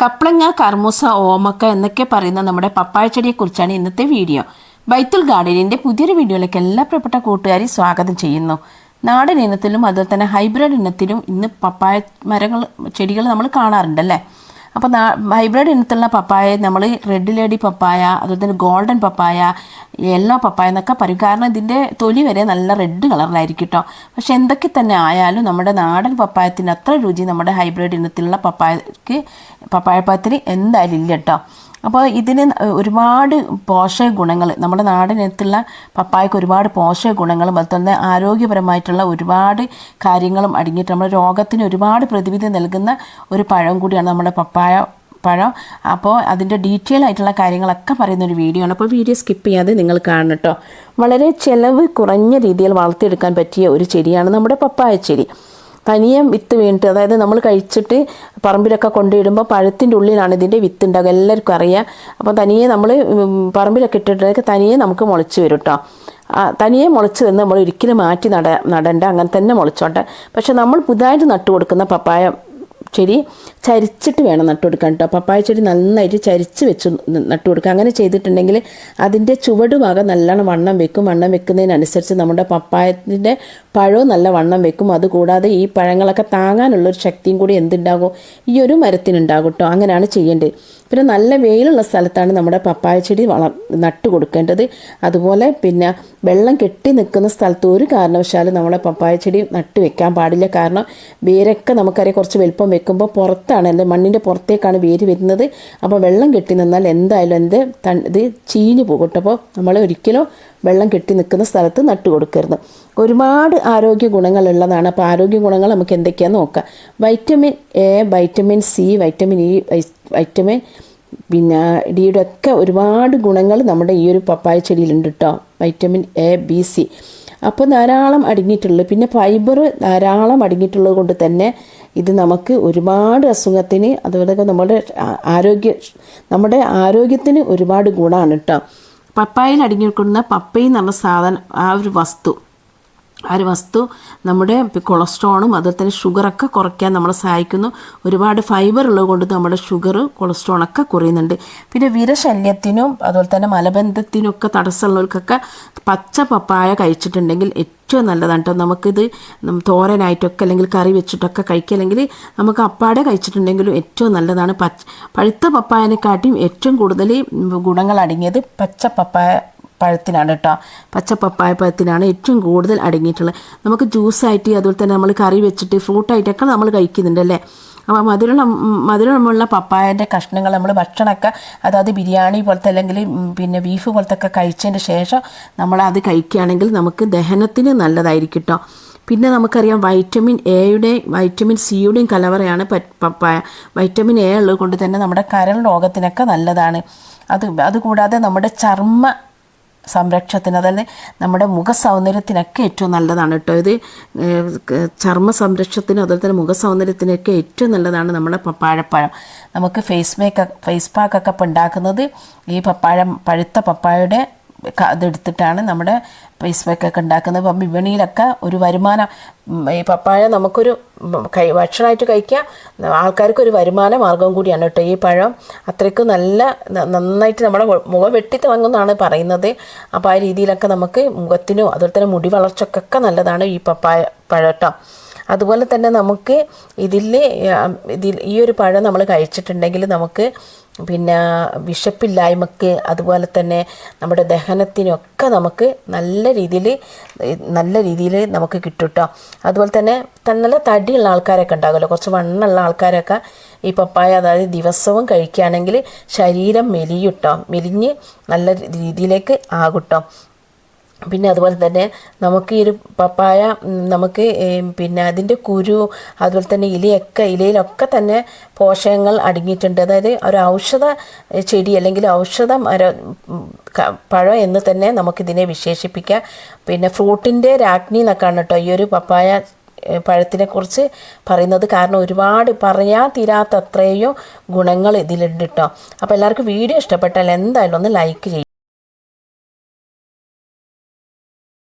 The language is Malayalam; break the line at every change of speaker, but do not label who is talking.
കപ്ലങ്ങ കർമൂസ ഓമക്ക എന്നൊക്കെ പറയുന്ന നമ്മുടെ പപ്പായ ചെടിയെക്കുറിച്ചാണ് ഇന്നത്തെ വീഡിയോ. ബൈത്തുൽ ഗാർഡനിന്റെ പുതിയൊരു വീഡിയോയിലേക്ക് എല്ലാ പ്രിയപ്പെട്ട കൂട്ടുകാരെയും സ്വാഗതം ചെയ്യുന്നു. നാടൻ ഇനത്തിലും അതുപോലെ തന്നെ ഹൈബ്രിഡ് ഇനത്തിലും ഇന്ന് പപ്പായ മരങ്ങൾ ചെടികൾ നമ്മൾ കാണാറുണ്ടല്ലേ? അപ്പോൾ ഹൈബ്രിഡ് ഇനത്തിലുള്ള പപ്പായ നമ്മൾ റെഡ് ലേഡി പപ്പായ അതുപോലെ തന്നെ ഗോൾഡൻ പപ്പായ യെല്ലോ പപ്പായ എന്നൊക്കെ പറയും. കാരണം ഇതിന്റെ തൊലി വരെ നല്ല റെഡ് കളറിലായിരിക്കും കേട്ടോ പക്ഷെ എന്തൊക്കെ തന്നെ ആയാലും നമ്മുടെ നാടൻ പപ്പായത്തിന് അത്ര രുചി നമ്മുടെ ഹൈബ്രിഡ് ഇനത്തിലുള്ള പപ്പായക്ക് പപ്പായപ്പഴത്തിന് എന്തായാലും ഇല്ല കേട്ടോ അപ്പോൾ ഇതിന് ഒരുപാട് പോഷക ഗുണങ്ങൾ. നമ്മുടെ നാടിനകത്തുള്ള പപ്പായക്ക് ഒരുപാട് പോഷക ഗുണങ്ങളും അതുപോലെ തന്നെ ആരോഗ്യപരമായിട്ടുള്ള ഒരുപാട് കാര്യങ്ങളും അടങ്ങിയിട്ട് നമ്മുടെ രോഗത്തിന് ഒരുപാട് പ്രതിവിധി നൽകുന്ന ഒരു പഴം കൂടിയാണ് നമ്മുടെ പപ്പായ പഴം. അപ്പോൾ അതിന്റെ ഡീറ്റെയിൽ ആയിട്ടുള്ള കാര്യങ്ങളൊക്കെ പറയുന്ന ഒരു വീഡിയോ ആണ്. അപ്പോൾ വീഡിയോ സ്കിപ്പ് ചെയ്യാതെ നിങ്ങൾ കാണണം കേട്ടോ. വളരെ ചിലവ് കുറഞ്ഞ രീതിയിൽ വളർത്തിയെടുക്കാൻ പറ്റിയ ഒരു ചെടിയാണ് നമ്മുടെ പപ്പായ ചെടി. തനിയെ വിത്ത് വീണിട്ട് അതായത് നമ്മൾ കഴിച്ചിട്ട് പറമ്പിലൊക്കെ കൊണ്ടിടുമ്പോൾ പഴത്തിന്റെ ഉള്ളിലാണ് ഇതിന്റെ വിത്ത് ഉണ്ടാകുക എല്ലാവർക്കും അറിയാം. അപ്പോൾ തനിയെ നമ്മൾ പറമ്പിലൊക്കെ ഇട്ടിട്ടുണ്ടെങ്കിൽ തനിയെ നമുക്ക് മുളച്ച് വരും കേട്ടോ തനിയെ മുളച്ച് നിന്ന് നമ്മൾ ഒരിക്കലും മാറ്റി നട നടണ്ട. അങ്ങനെ തന്നെ മുളച്ചോട്ടെ. പക്ഷെ നമ്മൾ പുതുതായിട്ട് നട്ടു കൊടുക്കുന്ന പപ്പായ ചെടി ചരിച്ചിട്ട് വേണം നട്ടുകൊടുക്കാൻ കേട്ടോ പപ്പായ ചെടി നന്നായിട്ട് ചരിച്ച് വെച്ച് നട്ടുകൊടുക്കുക. അങ്ങനെ ചെയ്തിട്ടുണ്ടെങ്കിൽ അതിന്റെ ചുവട് ഭാഗം നല്ലോണം വണ്ണം വെക്കും. വണ്ണം വെക്കുന്നതിനനുസരിച്ച് നമ്മുടെ പപ്പായത്തിന്റെ പഴവും നല്ല വണ്ണം വെക്കും. അതുകൂടാതെ ഈ പഴങ്ങളൊക്കെ താങ്ങാനുള്ളൊരു ശക്തിയും കൂടി എന്തുണ്ടാകും? ഈ ഒരു മരത്തിനുണ്ടാകും കേട്ടോ അങ്ങനെയാണ് ചെയ്യേണ്ടത്. പിന്നെ നല്ല വെയിലുള്ള സ്ഥലത്താണ് നമ്മുടെ പപ്പായ ചെടി വള നട്ടു കൊടുക്കേണ്ടത് അതുപോലെ പിന്നെ വെള്ളം കെട്ടി നിൽക്കുന്ന സ്ഥലത്ത് ഒരു കാരണവശാലും നമ്മളെ പപ്പായ ചെടി നട്ടു വെക്കാൻ പാടില്ല. കാരണം വേരൊക്കെ നമുക്കറിയാം കുറച്ച് വലുപ്പം വെക്കുമ്പോൾ പുറത്താണ് എന്റെ മണ്ണിന്റെ പുറത്തേക്കാണ് വേര് വരുന്നത്. അപ്പോൾ വെള്ളം കെട്ടി നിന്നാൽ എന്തായാലും എന്ത് ഇത് ചീഞ്ഞു പോകും അപ്പോൾ നമ്മൾ ഒരിക്കലും വെള്ളം കെട്ടി നിൽക്കുന്ന സ്ഥലത്ത് നട്ടു കൊടുക്കരുത്. ഒരുപാട് ആരോഗ്യ ഗുണങ്ങളുള്ളതാണ് അപ്പോൾ ആരോഗ്യ ഗുണങ്ങൾ നമുക്ക് എന്തൊക്കെയാണെന്ന് നോക്കാം. Vitamin A vitamin C vitamin E vitamin പിന്നെ ഡിയുടെ ഒക്കെ ഒരുപാട് ഗുണങ്ങൾ നമ്മുടെ ഈ ഒരു പപ്പായ ചെടിയിലുണ്ട് കേട്ടോ. Vitamin A B C. അപ്പോൾ ധാരാളം അടങ്ങിയിട്ടുള്ളത്. പിന്നെ ഫൈബർ ധാരാളം അടങ്ങിയിട്ടുള്ളത് കൊണ്ട് തന്നെ ഇത് നമുക്ക് ഒരുപാട് അസുഖത്തിന് അതുപോലെ നമ്മുടെ ആരോഗ്യ നമ്മുടെ ആരോഗ്യത്തിന് ഒരുപാട് ഗുണമാണ് കേട്ടോ പപ്പായയിൽ അടങ്ങിയിരിക്കുന്ന പപ്പയും നമ്മൾ സാധനം ആ ഒരു വസ്തു. ആ ഒരു വസ്തു നമ്മുടെ കൊളസ്ട്രോളും അതുപോലെ തന്നെ ഷുഗറൊക്കെ കുറയ്ക്കാൻ നമ്മളെ സഹായിക്കുന്നു. ഒരുപാട് ഫൈബർ ഉള്ളത് കൊണ്ട് നമ്മുടെ ഷുഗർ കൊളസ്ട്രോളൊക്കെ കുറയുന്നുണ്ട്. പിന്നെ വിരശല്യത്തിനും അതുപോലെ തന്നെ മലബന്ധത്തിനും ഒക്കെ തടസ്സമുള്ളവർക്കൊക്കെ പച്ച പപ്പായ കഴിച്ചിട്ടുണ്ടെങ്കിൽ ഏറ്റവും നല്ലതാണ് കേട്ടോ നമുക്കിത് തോരനായിട്ടൊക്കെ അല്ലെങ്കിൽ കറി വെച്ചിട്ടൊക്കെ കഴിക്കുക അല്ലെങ്കിൽ നമുക്ക് അപ്പാടെ കഴിച്ചിട്ടുണ്ടെങ്കിലും ഏറ്റവും നല്ലതാണ്. പച്ച പഴുത്ത പപ്പായനെക്കാട്ടിയും ഏറ്റവും കൂടുതൽ ഗുണങ്ങൾ അടങ്ങിയത് പച്ച പപ്പായ പഴത്തിനാണ് കേട്ടോ. പച്ച പപ്പായ പഴത്തിനാണ് ഏറ്റവും കൂടുതൽ അടങ്ങിയിട്ടുള്ളത്. നമുക്ക് ജ്യൂസായിട്ട് അതുപോലെ തന്നെ നമ്മൾ കറി വെച്ചിട്ട് ഫ്രൂട്ടായിട്ടൊക്കെ നമ്മൾ കഴിക്കുന്നുണ്ട് അല്ലേ? അപ്പോൾ മധുരം മധുരമുള്ള പപ്പായന്റെ കഷ്ണങ്ങൾ നമ്മൾ ഭക്ഷണമൊക്കെ അതായത് ബിരിയാണി പോലത്തെ അല്ലെങ്കിൽ പിന്നെ ബീഫ് പോലത്തെ ഒക്കെ കഴിച്ചതിന് ശേഷം നമ്മൾ അത് കഴിക്കുകയാണെങ്കിൽ നമുക്ക് ദഹനത്തിന് നല്ലതായിരിക്കും കേട്ടോ. പിന്നെ നമുക്കറിയാം വൈറ്റമിൻ എയുടെ വൈറ്റമിൻ സിയുടെയും കലവറയാണ് പപ്പായ. വൈറ്റമിൻ എ ഉള്ളത് കൊണ്ട് തന്നെ നമ്മുടെ കരൾ രോഗത്തിനൊക്കെ നല്ലതാണ്. അത് അതുകൂടാതെ നമ്മുടെ ചർമ്മ സംരക്ഷണത്തിന് അതായത് നമ്മുടെ മുഖ സൗന്ദര്യത്തിനൊക്കെ ഏറ്റവും നല്ലതാണ് കേട്ടോ. ഇത് ചർമ്മ സംരക്ഷണത്തിനും അതുപോലെ തന്നെ മുഖ സൗന്ദര്യത്തിനൊക്കെ ഏറ്റവും നല്ലതാണ് നമ്മുടെ പപ്പാഴപ്പഴം. നമുക്ക് ഫേസ് മേക്ക് ഫേസ് പാക്കൊക്കെ ഉണ്ടാക്കുന്നത് ഈ പപ്പാഴം പഴുത്ത പപ്പായയുടെ അതെടുത്തിട്ടാണ് നമ്മുടെ ഫേസ് പാക്കൊക്കെ ഉണ്ടാക്കുന്നത്. അപ്പം വിപണിയിലൊക്കെ ഒരു വരുമാനം ഈ പപ്പായ നമുക്കൊരു കൈ ഭക്ഷണമായിട്ട് കഴിക്കാം. ആൾക്കാർക്ക് ഒരു വരുമാന മാർഗം കൂടിയാണ് കേട്ടോ ഈ പഴം. അത്രയ്ക്കും നല്ല നന്നായിട്ട് നമ്മുടെ മുഖം വെട്ടി തിളങ്ങുന്നതാണ് പറയുന്നത്. അപ്പോൾ ആ രീതിയിലൊക്കെ നമുക്ക് മുഖത്തിനോ അതുപോലെ തന്നെ മുടി വളർച്ചക്കൊക്കെ നല്ലതാണ് ഈ പപ്പായ പഴം കേട്ടോ. അതുപോലെ തന്നെ നമുക്ക് ഇതിൽ ഇതിൽ ഈ ഒരു പഴം നമ്മൾ കഴിച്ചിട്ടുണ്ടെങ്കിൽ നമുക്ക് പിന്നെ വിശപ്പില്ലായ്മക്ക് അതുപോലെ തന്നെ നമ്മുടെ ദഹനത്തിനൊക്കെ നമുക്ക് നല്ല രീതിയിൽ നല്ല രീതിയിൽ നമുക്ക് കിട്ടും കേട്ടോ അതുപോലെ തന്നെ നല്ല തടിയുള്ള ആൾക്കാരൊക്കെ ഉണ്ടാകുമല്ലോ. കുറച്ച് വണ്ണുള്ള ആൾക്കാരൊക്കെ ഈ പപ്പായ അതായത് ദിവസവും കഴിക്കുകയാണെങ്കിൽ ശരീരം മെലിയുട്ടോ. മെലിഞ്ഞ് നല്ല രീതിയിലേക്ക് ആകുട്ടോ. പിന്നെ അതുപോലെ തന്നെ നമുക്ക് ഈ ഒരു പപ്പായ നമുക്ക് പിന്നെ അതിന്റെ കുരു അതുപോലെ തന്നെ ഇലയൊക്കെ ഇലയിലൊക്കെ തന്നെ പോഷകങ്ങൾ അടങ്ങിയിട്ടുണ്ട്. അതായത് ഒരു ഔഷധ ചെടി അല്ലെങ്കിൽ ഔഷധ മര പഴം എന്ന് തന്നെ നമുക്കിതിനെ വിശേഷിപ്പിക്കാം. പിന്നെ ഫ്രൂട്ടിന്റെ രാജ്ഞി എന്നൊക്കെയാണ് കേട്ടോ ഈ ഒരു പപ്പായ പഴത്തിനെക്കുറിച്ച് പറയുന്നത്. കാരണം ഒരുപാട് പറയാൻ തീരാത്ത അത്രയും ഗുണങ്ങൾ ഇതിലുണ്ട് കേട്ടോ. അപ്പോൾ എല്ലാവർക്കും വീഡിയോ ഇഷ്ടപ്പെട്ടാൽ എന്തായാലും ഒന്ന് ലൈക്ക് ചെയ്യും